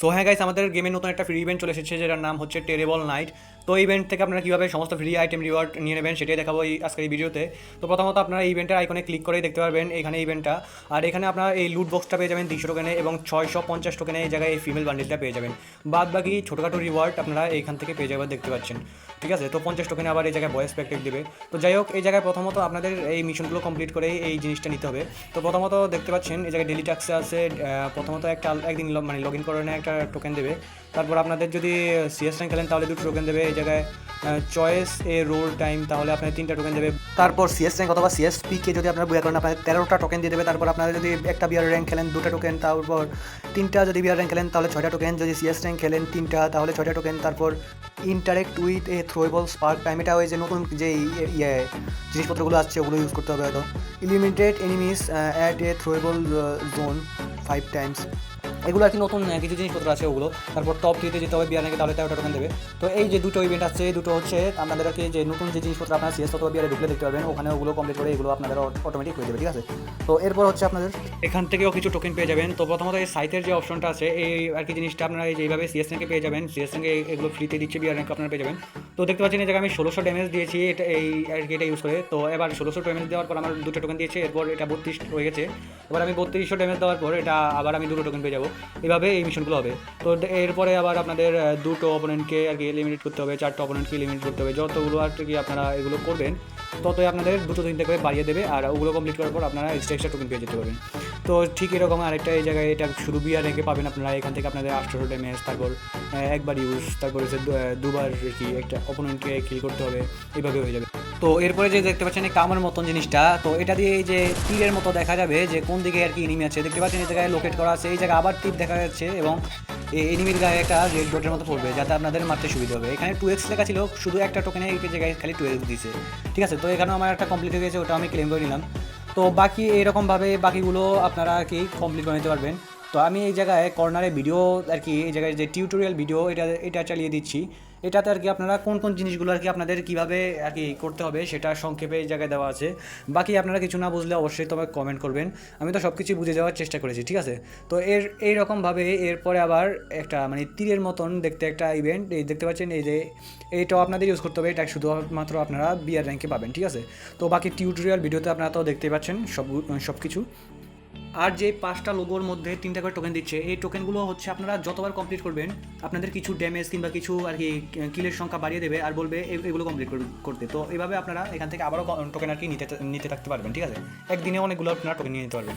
So হ্যাঁ guys আমাদের গেমের নতুন একটা ফ্রি ইভেন্ট চলে এসেছে, যেটার নাম হচ্ছে টেরেবল নাইট তো এই ইভেন্ট থেকে আপনারা কীভাবে সমস্ত ফ্রি আইটেম রিওয়ার্ড নিয়ে নেবেন সেটাই দেখাবো এই আজকের এই ভিডিওতে তো। প্রথমত আপনারা এই ইভেন্টের আইকনে ক্লিক করেই দেখতে পারবেন এখানে ইভেন্টটা আর এখানে আপনারা এই লুট বক্সটা পেয়ে যাবেন দুশো টোকেনে এবং ছয়শো পঞ্চাশ টোকেনে এই জায়গায় এই ফিমেল বান্ডিলটা পেয়ে যাবেন। বাদ বাকি ছোটোখাটো রিওয়ার্ড আপনারা এখান থেকে পেয়ে যাবেন, দেখতে পাচ্ছেন। ঠিক আছে? তো পঞ্চাশ টোকেনে আবার এই জায়গায় ভয়েস প্যাকেট দেবে। তো যাই হোক, এই জায়গায় প্রথমত আপনাদের এই মিশনগুলো কমপ্লিট করে এই জিনিসটা নিতে হবে। তো প্রথমত দেখতে পাচ্ছেন, এই জায়গায় ডেলি ট্যাক্সে আছে প্রথমত একটা একদিন মানে লগ ইন করে নেয় একটা টোকেন দেবে। তারপর আপনাদের যদি সিএস র্যাঙ্ক খেলেন, তাহলে দুটো টোকেন দেবে। এই জায়গায় চয়েস এ রোল টাইম তাহলে আপনার তিনটা টোকেন দেবে। তারপর সিএস র্যাঙ্ক অথবা সিএস কে যদি আপনার বইয়া করেন, আপনাদের তেরোটা টোকেন দিয়ে দেবে। তারপর আপনারা যদি একটা বিয়ার র্যাঙ্ক খেলেন, দুটো টোকেন তারপর তিনটা যদি বিয়ার র্যাঙ্ক খেলেন, তাহলে ছয়টা টোকেন যদি সিএস র্যাঙ্ক খেলেন, তিনটা, তাহলে ছয়টা টোকেন তারপর interact with a throwable spark time এটা ওই যে নতুন যে ইয়ে জিনিসপত্রগুলো আসছে, ওগুলো ইউজ করতে হবে হয়তো। Eliminated enemies at a throwable zone five times এগুলো আর কি নতুন কিছু জিনিসপত্র আছে ওগুলো। তারপর টপ থ্রিতে যেতে হবে বিয়ার নাকি তাহলে তেরোটা টোকেন দেবে। তো এই যে দুটো ইভেন্ট আছে দুটো হচ্ছে আপনাদের আর কি যে নতুন যে জিনিসপত্র আপনারা সিএস অথবা বিয়ারে ঢুকলে দেখতে পারবেন, ওখানে ওগুলো কমপ্লিট করে এগুলো আপনাদের অটোমেটিক হয়ে যাবে ঠিক আছে? তো এরপর হচ্ছে আপনাদের এখান থেকেও কিছু টোকেন পেয়ে যাবেন। তো প্রথমত এই সাইটের যে অপশনটা আছে, এই আর কি জিনিসটা আপনারা এই যে এইভাবে সিএস র্যাঙ্কে পেয়ে যাবেন সিএস র্যাঙ্কে এগুলো ফ্রিতে দিচ্ছে র্যাঙ্ক আপনারা পেয়ে যাবেন। তো দেখতে পাচ্ছেন এই জায়গায় আমি ষোলোশো ড্যামেজ দিয়েছি, এটা এই আর কি এটা ইউজ করে। তো এবার ষোলোশো ড্যামেজ দেওয়ার পর আমার দুটো টোকেন দিয়েছে, এরপর এটা বত্রিশ হয়ে গেছে। এবার আমি বত্রিশশো ড্যামেজ দেওয়ার পর এটা আবার আমি দুটো টোকেন পেয়ে যাব। এভাবে এই মিশনগুলো হবে। তো এরপরে আবার আপনাদের দুটো অপোনেন্টকে আর কি এলিমিনেট করতে হবে, চারটা অপোনেন্টকে এলিমিনেট করতে হবে। যতগুলো আর কি আপনারা এগুলো করবেন ততই আপনাদের দুটো তিনটে করে বাড়িয়ে দেবে আর ওগুলো কমপ্লিট করার পর আপনারা এক্সট্রা এক্সট্রা টোকেন পেয়ে যেতে পারবেন। তো ঠিক এরকম আরেকটা এই জায়গায় এটা শুধু বিয়ার রেখে পাবেন আপনারা, এখান থেকে আপনাদের আটশোশো ড্যামেজ তারপর একবার ইউজ তারপর হচ্ছে দুবার কি একটা অপোনেন্টকে কিল করতে হবে এইভাবে হয়ে যাবে। তো এরপরে যে দেখতে পাচ্ছেন এই কামার মতন জিনিসটা, তো এটা দিয়ে এই যে তীরের মতো দেখা যাবে যে কোন দিকে আর কি এনিমি আছে, দেখতে পাচ্ছেন এই জায়গায় লোকেট করা আছে, এই জায়গায় আবার তীর দেখা যাচ্ছে এবং এনিমির গায়ে একটা রেড ডটের মতো পড়বে, যাতে আপনাদের মারতে সুবিধা হবে। এখানে টু এক্স লেখা ছিল, শুধু একটা টোকেনে এই জায়গায় খালি টু দিয়েছে ঠিক আছে, তো এখানেও আমার একটা কমপ্লিট হয়ে গেছে ওটা আমি ক্লেম করে নিলাম। তো বাকি এরকমভাবে বাকিগুলো আপনারা কি কমপ্লিট করে নিতে পারবেন? তো আমি এই জায়গায় কর্নারে ভিডিও আর কি, এই জায়গায় যে টিউটোরিয়াল ভিডিও এটা এটা চালিয়ে দিচ্ছি। এটাতে আর কি আপনারা কোন কোন জিনিসগুলো আর কি আপনাদের কীভাবে আর কি করতে হবে সেটা সংক্ষেপে এই জায়গায় দেওয়া আছে। বাকি আপনারা কিছু না বুঝলে অবশ্যই তোমাকে কমেন্ট করবেন। আমি তো সব কিছু বুঝে যাওয়ার চেষ্টা করেছি, ঠিক আছে? তো এর, এইরকমভাবে এরপরে আবার একটা মানে তীরের মতন দেখতে একটা ইভেন্ট এই দেখতে পাচ্ছেন এই যে, এইটাও আপনাদের ইউজ করতে হবে, এটা শুধুমাত্র আপনারা বিয়ার র্যাঙ্কে পাবেন, ঠিক আছে? তো বাকি টিউটোরিয়াল ভিডিওতে আপনারা তো দেখতেই পাচ্ছেন সব সব কিছু আর যে পাঁচটা লোগোর মধ্যে তিনটা করে টোকেন দিচ্ছে, এই টোকেনগুলো হচ্ছে আপনারা যতবার কমপ্লিট করবেন, আপনাদের কিছু ড্যামেজ কিংবা কিছু আর কি কিলের সংখ্যা বাড়িয়ে দেবে আর বলবে এগুলো কমপ্লিট করতে। তো এইভাবে আপনারা এখান থেকে আবারও টোকেন আর কি নিতে নিতে থাকতে পারবেন, ঠিক আছে? একদিনে অনেকগুলো আপনারা টোকেন নিয়ে নিতে পারবেন।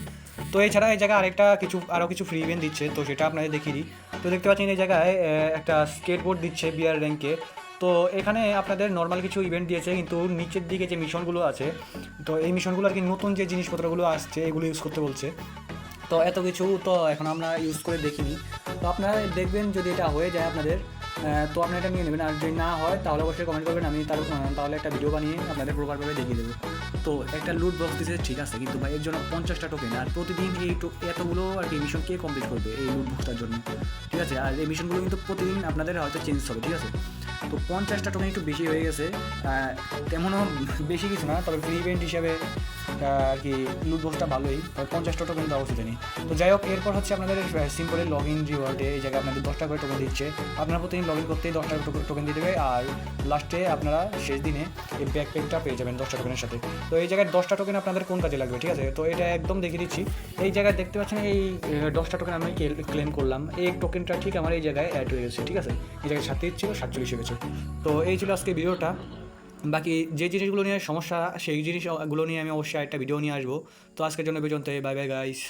তো এছাড়া এই জায়গায় আরেকটা কিছু, আরও কিছু ফ্রি ইভেন্ট দিচ্ছে, তো সেটা আপনাদের দেখিয়ে দিই। তো দেখতে পাচ্ছেন এই জায়গায় একটা স্কেটবোর্ড দিচ্ছে বিয়ার র্যাঙ্কে তো এখানে আপনাদের নর্মাল কিছু ইভেন্ট দিয়েছে, কিন্তু নিচের দিকে যে মিশনগুলো আছে, তো এই মিশনগুলো আর কি নতুন যে জিনিসপত্রগুলো আসছে, এগুলো ইউজ করতে বলছে। তো এত কিছু তো এখন আমরা ইউজ করে দেখিনি। তো আপনারা দেখবেন যদি এটা হয়ে যায় আপনাদের তো আপনারা এটা নিয়ে নেবেন। আর যদি না হয়, তাহলে অবশ্যই কমেন্ট করবেন, আমি তার তাহলে একটা ভিডিও বানিয়ে আপনাদের প্রপারভাবে দেখিয়ে দেবো। তো একটা লুট বক্স দিতে ঠিক আছে, কিন্তু ভাই, এর জন্য পঞ্চাশটা টোকেন আর প্রতিদিন এই এতগুলো আর কি মিশন কে কমপ্লিট করবে এই লুট বক্সটার জন্য? ঠিক আছে? আর এই মিশনগুলো কিন্তু প্রতিদিন আপনাদের হয়তো চেঞ্জ হবে, ঠিক আছে? তো পঞ্চাশটা টোকেন একটু বেশি হয়ে গেছে। তেমনও বেশি কিছু না, তবে ফ্রি ইভেন্ট হিসাবে আর কি লুট বক্সটা ভালোই। পঞ্চাশটা টোকেন দেওয়া উচিত নেই তো যাই হোক, এরপর হচ্ছে আপনাদের সিম্পলের লগ ইন রিওয়ার্ডে এই জায়গায় আপনাদের দশটা করে টোকেন দিচ্ছে। আপনারা প্রতিদিন লগ ইন করতেই দশটা টোকেন দিয়ে দেবে। আর লাস্টে আপনারা শেষ দিনে এই ব্যাকপ্যাকটা পেয়ে যাবেন দশটা টোকেনের সাথে। তো এই জায়গায় দশটা টোকেন আপনাদের কোন কাজে লাগবে, ঠিক আছে? তো এটা একদম দেখিয়ে দিচ্ছি। এই জায়গায় দেখতে পাচ্ছেন এই দশটা টোকেন আমি ক্লেম করলাম। এই টোকেনটা ঠিক আমার এই জায়গায় অ্যাড হয়ে গেছে, ঠিক আছে? এই জায়গায় সাতত্রিশ ছিল, সাতচল্লিশ হয়ে গেছে। তো এই ছিল আজকে ভিডিওটা। বাকি যে জিনিসগুলো নিয়ে সমস্যা, সেই জিনিসগুলো নিয়ে আমি অবশ্যই একটা ভিডিও নিয়ে আসব। তো আজকের জন্য পর্যন্ত বাই বাই গাইস